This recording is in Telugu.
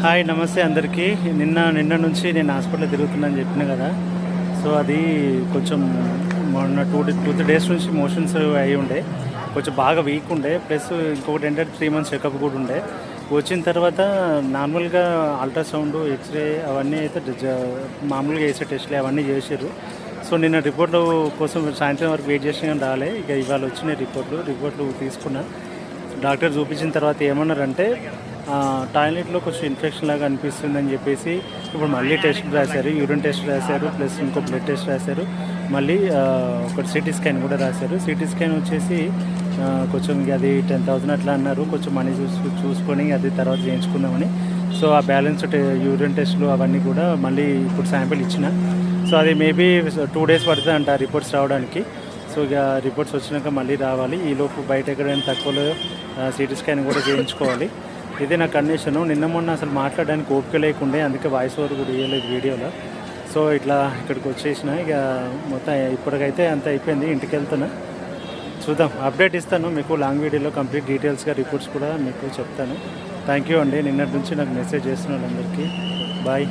హాయ్ నమస్తే అందరికీ. నిన్న నిన్న నుంచి నేను హాస్పిటల్ తిరుగుతున్నాను చెప్పిన కదా. సో అది కొంచెం మొన్న టూ టూ త్రీ డేస్ నుంచి మోషన్స్ అయి ఉండే. కొంచెం బాగా వీక్ ఉండే. ప్లస్ ఇంకొకటి ఏంటంటే త్రీ మంత్స్ చెకప్ కూడా ఉండే. వచ్చిన తర్వాత నార్మల్గా అల్ట్రాసౌండ్ ఎక్స్రే అవన్నీ అయితే జ- మామూలుగా వేసే టెస్ట్లు అవన్నీ చేశారు. సో నిన్న రిపోర్ట్లు కోసం సాయంత్రం వరకు వెయిట్ చేసిన రాలే. ఇక ఇవాళ వచ్చినాయి రిపోర్ట్లు రిపోర్ట్లు తీసుకున్నా. డాక్టర్ చూపించిన తర్వాత ఏమన్నారంటే టాయిలెట్లో కొంచెం ఇన్ఫెక్షన్ లాగా అనిపిస్తుందని చెప్పేసి ఇప్పుడు మళ్ళీ టెస్ట్ రాశారు యూరిన్ టెస్ట్ రాశారు ప్లస్ ఇంకో బ్లడ్ టెస్ట్ రాశారు. మళ్ళీ ఒక ఒకటి సిటీ స్కాన్ కూడా రాశారు. సిటీ స్కాన్ వచ్చేసి కొంచెం అది టెన్ థౌసండ్ అట్లా అన్నారు. కొంచెం మనీ చూసు చూసుకొని అది తర్వాత చేయించుకుందామని. సో ఆ బ్యాలెన్స్ యూరిన్ టెస్ట్లు అవన్నీ కూడా మళ్ళీ ఇప్పుడు శాంపిల్ ఇచ్చిన. సో అది మేబీ టూ డేస్ పడుతుంది అంట రిపోర్ట్స్ రావడానికి. సో ఇక రిపోర్ట్స్ వచ్చినాక మళ్ళీ రావాలి. ఈలోపు బయట ఎక్కడైనా తక్కువలో సిటీ స్కాన్ కూడా చేయించుకోవాలి. ఇది నా కండిషన్. నిన్న మొన్న అసలు మాట్లాడడానికి ఓపిక లేకుండే అందుకే వాయిస్ ఓవర్ కూడా ఇవ్వలేదు వీడియోలో. సో ఇట్లా ఇక్కడికి వచ్చేసిన. ఇక మొత్తం ఇప్పటికైతే అంత అయిపోయింది. ఇంటికి వెళ్తున్నా. చూద్దాం. అప్డేట్ ఇస్తాను. మీకు లాంగ్ వీడియోలో కంప్లీట్ డీటెయిల్స్గా రిపోర్ట్స్ కూడా మీకు చెప్తాను. థ్యాంక్ యూ అండి. నిన్నటి నుంచి నాకు మెసేజ్ చేస్తున్నాను అందరికీ బాయ్.